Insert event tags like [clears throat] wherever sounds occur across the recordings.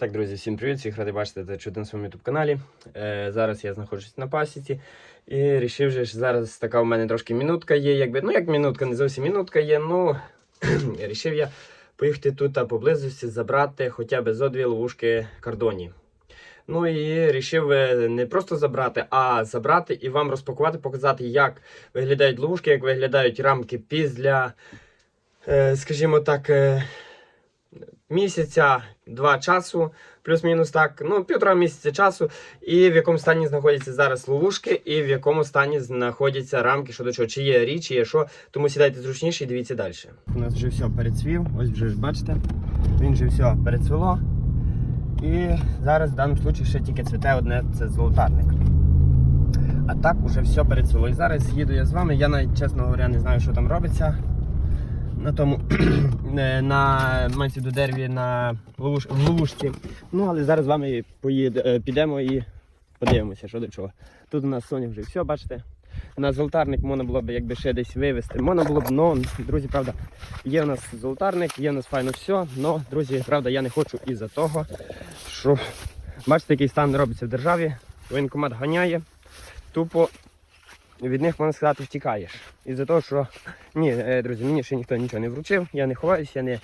Так, друзі, всім привіт! Всіх радий бачити та чути на своєму youtube каналі. Е, зараз я знаходжусь на пасіці і вирішив, що зараз така у мене трошки мінутка є. Якби, ну як мінутка, не зовсім мінутка є. Ну [clears throat] вирішив я поїхати тут та поблизості забрати хоча б зо дві ловушки кордоні. Ну і вирішив е, не просто забрати, а забрати і вам розпакувати, показати, як виглядають ловушки, як виглядають рамки після, е, скажімо так. е, місяця, два часу, плюс-мінус так, ну, півтора місяця часу, і в якому стані знаходяться зараз ловушки, і в якому стані знаходяться рамки щодо чого, чи є річ, чи є що. Тому сідайте зручніше і дивіться далі. У нас вже все перецвів, ось вже ж бачите, він вже все перецвіло. І зараз в даному випадку ще тільки цвіте одне це золотарник. А так уже все перецвіло. І зараз їду я з вами. Я навіть, чесно говоря, не знаю, що там робиться на тому [clears throat] е, на мається до дереві на ловуш, в ловушці. Ну, але зараз з вами поїд, е, підемо і подивимося, що до чого. Тут у нас Соня вже все, бачите. На золотарник можна було б якби ще десь вивезти. Можна було б, але, друзі, правда, є у нас золотарник, є у нас файно все, але, друзі, правда, я не хочу із-за того, що бачите, який стан робиться в державі. Воєнкомат ганяє, тупо від них, можна сказати, втікаєш. Із-за того, що ні, е, друзі, мені ще ніхто нічого не вручив, я не ховаюся, я не,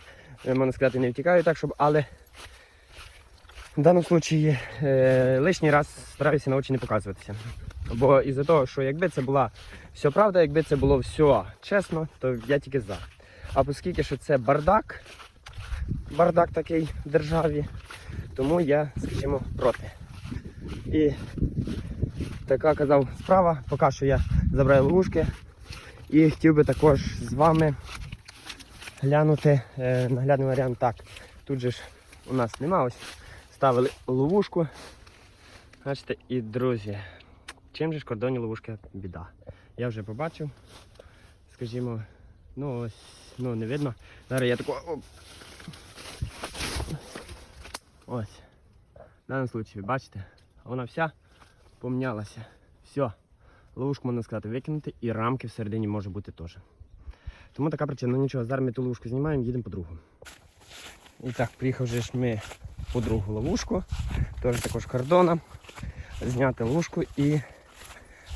е, можна сказати, не втікаю так, щоб, але в даному випадку е, лишній раз стараюся на очі не показуватися. Бо із-за того, що якби це була все правда, якби це було все чесно, то я тільки за. А оскільки що це бардак, бардак такий в державі, тому я, скажімо, проти. І така казав справа, поки що я забираю ловушки. І хотів би також з вами глянути е, наглядний варіант так. Тут же ж у нас нема ось. Ставили ловушку. Бачите, і друзі, чим же ж кордонні ловушки біда? Я вже побачив, скажімо, ну ось, ну не видно. Зараз я тако. оп. Ось. В даному випадку, бачите, вона вся помнялася. Все. Ловушку можна сказати викинути і рамки всередині може бути теж. Тому така причина. Ну нічого, зараз ми ту ловушку знімаємо, їдемо по другу. І так, приїхав ж ми по другу ловушку, теж також кордоном, зняти ловушку і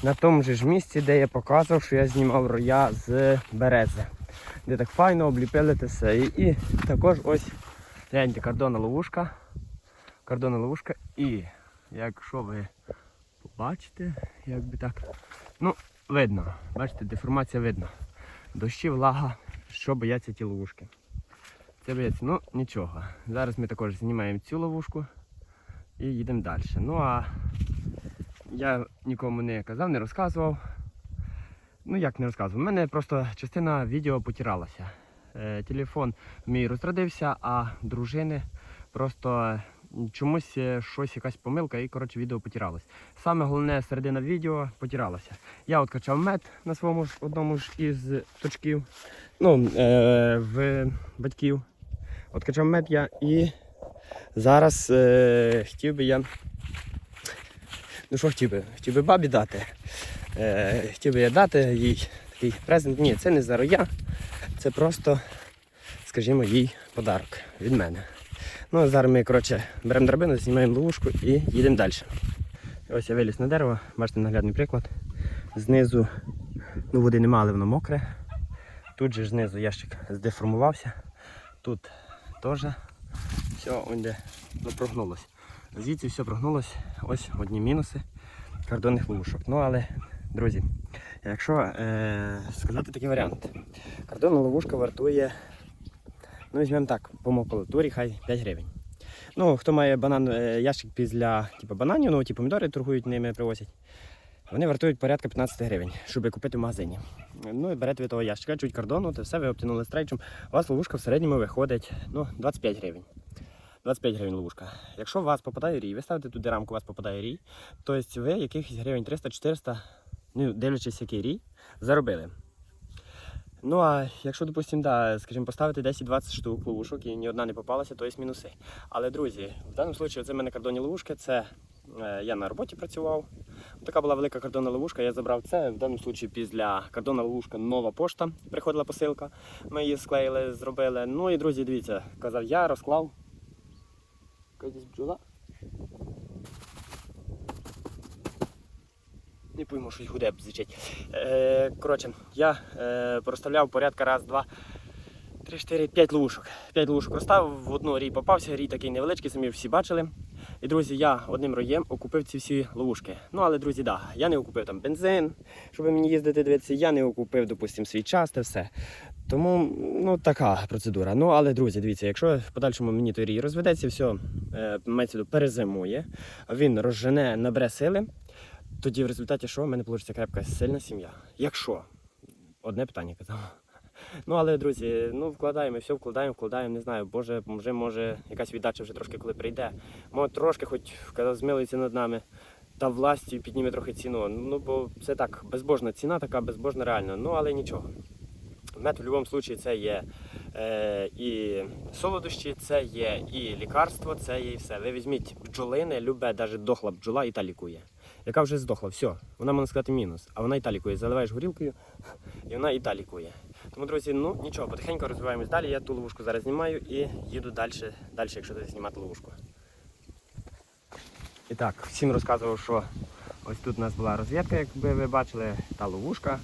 на тому же ж місці, де я показував, що я знімав роя з берези, де так файно обліпили те все. І, і також ось гляньте, кордонна ловушка. Кордонна ловушка і якщо ви побачите, як би так. Ну, видно, бачите, деформація видно. Дощі, влага, що бояться ті ловушки. Це бояться, ну нічого. Зараз ми також знімаємо цю ловушку і їдемо далі. Ну а я нікому не казав, не розказував. Ну як не розказував? У мене просто частина відео потиралася. Е, телефон мій розрядився, а дружини просто чомусь е, щось, якась помилка, і коротше відео потиралось. Саме головне середина відео потиралася. Я от мед на своєму ж одному ж із точків, ну, е, в батьків. От качав мед я і зараз е, хотів би я. Ну що хотів би? Хотів би бабі дати. Е, хотів би я дати їй такий презент. Ні, це не за роя, це просто, скажімо, їй подарок від мене. Ну, зараз ми коротше, беремо драбину, знімаємо ловушку і їдемо далі. Ось я виліз на дерево, бачите наглядний приклад. Знизу ну, води немає, але воно мокре. Тут же знизу ящик здеформувався. Тут теж все онде ну, прогнулося. Звідси все прогнулося. Ось одні мінуси кордонних ловушок. Ну але, друзі, якщо е, сказати такий варіант, кордонна ловушка вартує Ну, візьмемо так, по макулатурі хай 5 гривень. Ну, хто має банан, е, ящик після типу, бананів, ну ті помідори торгують ними, привозять. Вони вартують порядка 15 гривень, щоб купити в магазині. Ну і берете ви того ящика, чуть кордону, то все ви обтянули стрейчем. У вас ловушка в середньому виходить ну, 25 гривень. 25 гривень ловушка. Якщо у вас попадає рій, ви ставите туди рамку, у вас попадає рій, то ви якихось гривень 300-400, ну, дивлячись, який рій, заробили. Ну а якщо, допустимо, да, скажімо, поставити 10-20 штук ловушок і ні одна не попалася, то є мінуси. Але, друзі, в даному випадку це в мене кордонні ловушки, це е, я на роботі працював. Така була велика кордонна ловушка, я забрав це. В даному випадку після кордонна ловушка нова пошта приходила посилка. Ми її склеїли, зробили. Ну і друзі, дивіться, казав, я розклав. Бджола. Не пойму, що й гуде бзичить. Е, коротше, я е, проставляв порядка раз, два, три, чотири, п'ять ловушок. П'ять ловушок розставив, в одну рій попався, рій такий невеличкий, самі всі бачили. І друзі, я одним роєм окупив ці всі ловушки. Ну але, друзі, да, я не окупив там бензин, щоб мені їздити дивитися, я не окупив, допустимо, свій час та все. Тому ну така процедура. Ну але друзі, дивіться, якщо в подальшому мені той рій розведеться, все е, мається перезимує, він розжене, набере сили, тоді в результаті що в мене вийде крепка сильна сім'я. Якщо одне питання казав. Ну але друзі, ну вкладаємо, все вкладаємо, вкладаємо, не знаю, боже, вже може якась віддача вже трошки коли прийде. Може трошки, хоч коли змилується над нами. Та власті підніме трохи ціну. Ну бо це так, безбожна ціна, така безбожна реально. Ну але нічого. Мед в будь-якому випадку це є е, і солодощі, це є і лікарство, це є і все. Ви візьміть бджолини, любе, навіть дохла бджола і та лікує. Яка вже здохла, все, вона можна сказати мінус, а вона і та лікує. Заливаєш горілкою, і вона і та лікує. Тому, друзі, ну нічого, потихеньку розвиваємось далі. Я ту ловушку зараз знімаю і їду далі, далі якщо десь знімати ловушку. І так, всім розказував, що ось тут у нас була розвідка, якби ви бачили, та ловушка.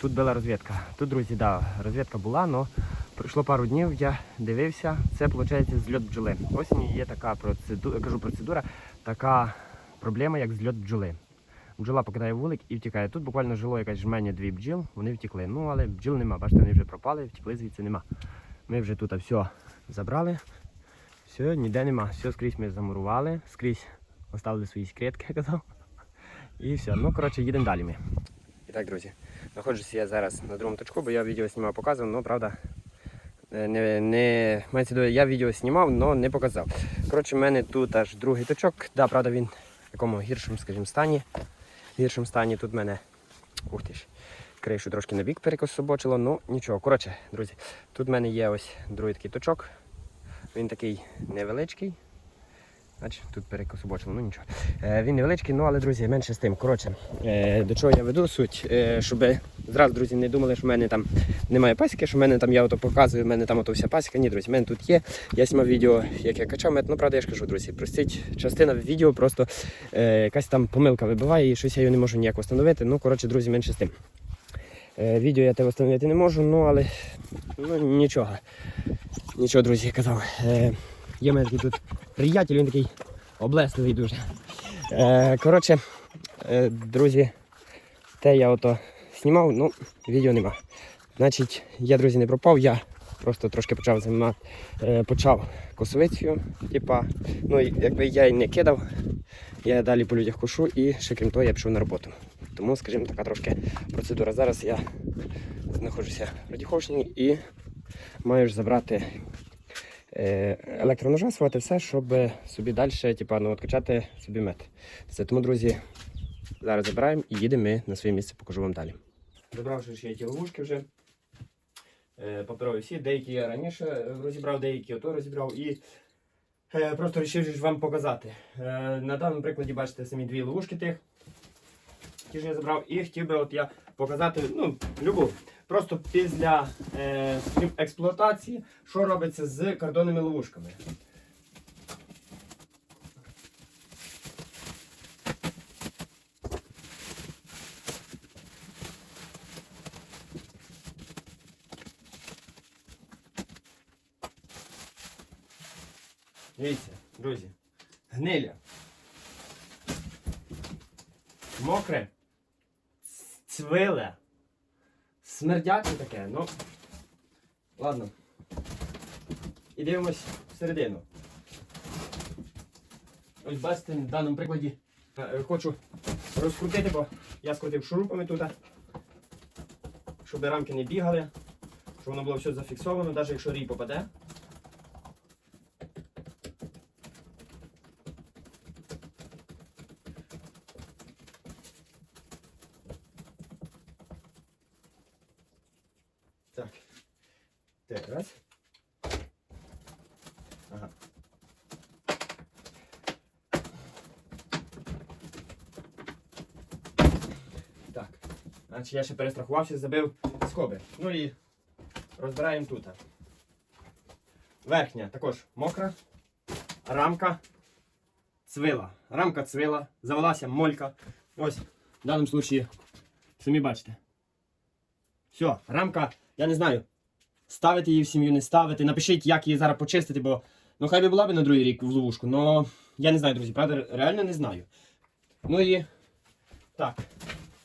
Тут була розвідка. Тут, друзі, да, розвідка була, але пройшло пару днів, я дивився, це виходить зльот бджоли. Осінь є така процедура, я кажу процедура, така проблема, як зльот бджоли. Бджола покидає вулик і втікає. Тут буквально жило якась жменя дві бджіл, вони втікли. Ну, але бджіл нема, бачите, вони вже пропали, втікли звідси нема. Ми вже тут все забрали, все, ніде нема. Все скрізь ми замурували, скрізь оставили свої секретки, я казав. І все. Ну, коротше, їдемо далі ми. І так, друзі, знаходжуся я зараз на другому точку, бо я відео знімав, показував, але правда. е, Не, не, я відео знімав, але не показав. Коротше, в мене тут аж другий точок. Да, правда, він в гіршому, скажімо, стані. В гіршому стані тут мене. Ух ти ж. Кришу трошки на бік перекособочило, ну нічого. Коротше, друзі, тут в мене є ось другий такий точок. Він такий невеличкий. Значить, тут перекособочило, ну нічого. Е, він невеличкий, ну але, друзі, менше з тим. Коротше, е, до чого я веду суть, е, щоб зразу, друзі, не думали, що в мене там немає пасіки, що в мене там я ото показую, в мене там ото вся пасіка. Ні, друзі, в мене тут є. Я знімав відео, як я качав мед. Ну, правда, я ж кажу, друзі, простіть, частина відео просто е, якась там помилка вибиває і щось я її не можу ніяк встановити. Ну, коротше, друзі, менше з тим. Е, відео я те встановити не можу, ну але ну, нічого. Нічого, друзі, я казав. Е, є в мене такий тут приятель, він такий облесливий дуже. Е, коротше, е, друзі, те я ото знімав, ну, відео нема. Значить, я, друзі, не пропав, я просто трошки почав займати, е, почав косовицею. Типа, ну, якби я і не кидав, я далі по людях кошу і ще крім того я пішов на роботу. Тому, скажімо, така трошки процедура. Зараз я знаходжуся в Радіховщині і маю ж забрати електроножа, свати все, щоб собі далі типа, ну, откачати собі мед. Це тому, друзі, зараз забираємо і їдемо ми на своє місце, покажу вам далі. Добравши ще ті ловушки вже. Е, паперові всі, деякі я раніше е, розібрав, деякі ото розібрав і е, просто вирішив вам показати. Е, на даному прикладі бачите самі дві ловушки тих. Ті ж я забрав, і хотів би от я показати ну, любу. Просто після е, експлуатації, що робиться з картонними ловушками. Дивіться, друзі. Гниля. Мокре. Цвиле. Смердяче таке, ну. Ладно. І дивимось всередину. Ось бачите, в даному прикладі е, хочу розкрутити, бо я скрутив шурупами тут. Щоб рамки не бігали, щоб воно було все зафіксовано, навіть якщо рій попаде. Так. Так, раз. Ага. Так. Значить, я ще перестрахувався, забив скоби. Ну і розбираємо тут. Верхня також мокра, рамка цвила. Рамка цвила, завелася молька. Ось, в даному случаї, самі бачите. Все, рамка, я не знаю, ставити її в сім'ю, не ставити. Напишіть, як її зараз почистити, бо ну хай би була б на другий рік в ловушку, но я не знаю, друзі, правда, реально не знаю. Ну і так.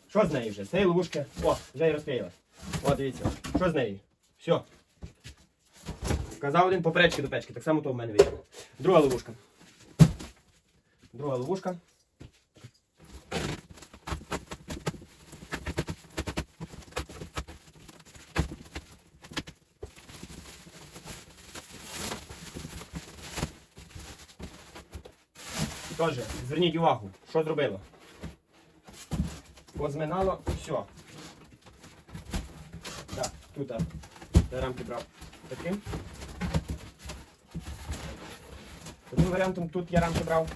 Що з нею вже? З цієї ловушки. О, вже і розклеїлась. О, дивіться. Що з нею? Все. Казав один поперечки до печки, так само то в мене вийшло. Друга ловушка. Друга ловушка. Тоже, зверніть увагу, що зробило. Позминало все. Так, тут я рамки брав таким. Одним варіантом тут я рамки брав.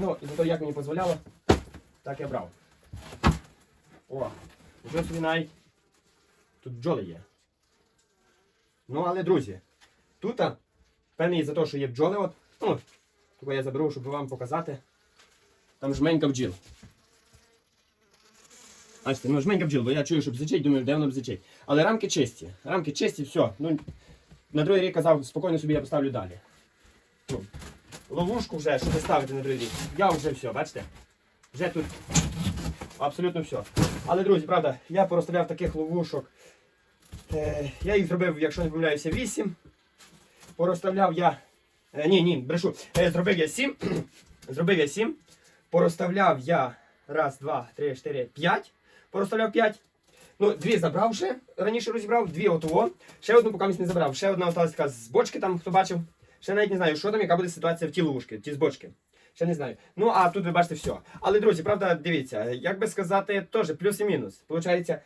Ну, і зато як мені дозволяло, так я брав. О, вже собі тут бджоли є. Ну, але, друзі, тут, певний за те, що є бджоли, от, ну, Тако я заберу, щоб вам показати. Там жменька бджіл. Бачите, ну жменька бджіл, бо я чую, що бзичить, думаю, де воно бзичить. Але рамки чисті. Рамки чисті, все. Ну, на другий рік казав, спокійно собі я поставлю далі. Ну, ловушку вже, щоб ставити на другий рік. Я вже все, бачите? Вже тут абсолютно все. Але, друзі, правда, я порозставляв таких ловушок. Е, я їх зробив, якщо не помиляюся, 8. Порозставляв я. Е, ні, ні, брешу. Е, зробив я 7. [clears throat] зробив я 7. Порозставляв я раз, два, три, чотири, п'ять. Порозставляв 5. Ну, дві забрав ще. Раніше розібрав, дві отого. Ще одну поки не забрав. Ще одна осталась така з бочки, там хто бачив. Ще навіть не знаю, що там, яка буде ситуація в ті ловушки, ті з бочки. Ще не знаю. Ну, а тут ви бачите все. Але, друзі, правда, дивіться, як би сказати, теж плюс і мінус. Получається,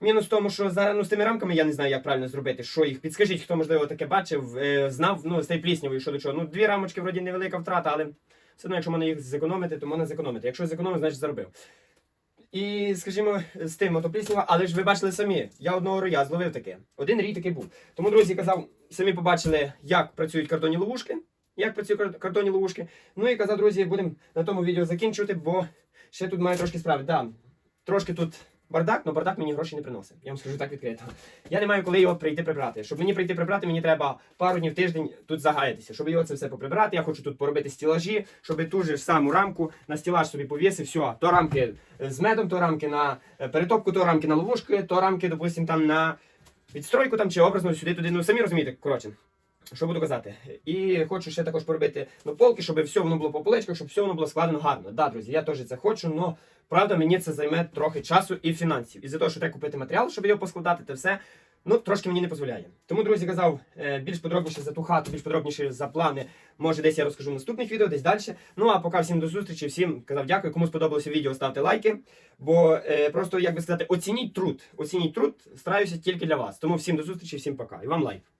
мінус в тому, що зараз ну, з тими рамками я не знаю, як правильно зробити. Що їх? Підскажіть, хто можливо таке бачив, е, знав, ну, з пліснявою, що до чого. Ну, дві рамочки вроді невелика втрата, але все одно, якщо можна їх зекономити, то можна зекономити. Якщо зекономив, значить заробив. І, скажімо, з тим мотопліснява, але ж ви бачили самі, я одного роя зловив таке. Один рій такий був. Тому, друзі, казав, самі побачили, як працюють картонні ловушки. Як працюють кар- картонні ловушки. Ну і казав, друзі, будемо на тому відео закінчувати, бо ще тут маю трошки справи. Да, трошки тут бардак, але бардак мені гроші не приносить. Я вам скажу так відкрито. Я не маю коли його прийти прибрати. Щоб мені прийти прибрати, мені треба пару днів тиждень тут загаятися. Щоб його це все поприбирати, я хочу тут поробити стілажі, щоб ту ж саму рамку на стілаж собі повісив. Все, то рамки з медом, то рамки на е, перетопку, то рамки на ловушки, то рамки, допустим, там на відстройку там чи образно сюди туди. Ну самі розумієте, коротше. Що буду казати? І хочу ще також поробити ну, полки, щоб все воно було по поличках, щоб все воно було складено гарно. Да, друзі, я теж це хочу, але правда мені це займе трохи часу і фінансів. І за того, що треба купити матеріал, щоб його поскладати, те все. Ну, трошки мені не дозволяє. Тому, друзі, казав, е, більш подробніше за ту хату, більш подробніше за плани. Може, десь я розкажу в наступних відео, десь далі. Ну а поки всім до зустрічі, всім казав дякую. Кому сподобалося відео, ставте лайки. Бо е, просто, як би сказати, оцініть труд. Оцініть труд, стараюся тільки для вас. Тому всім до зустрічі, всім пока. І вам лайк.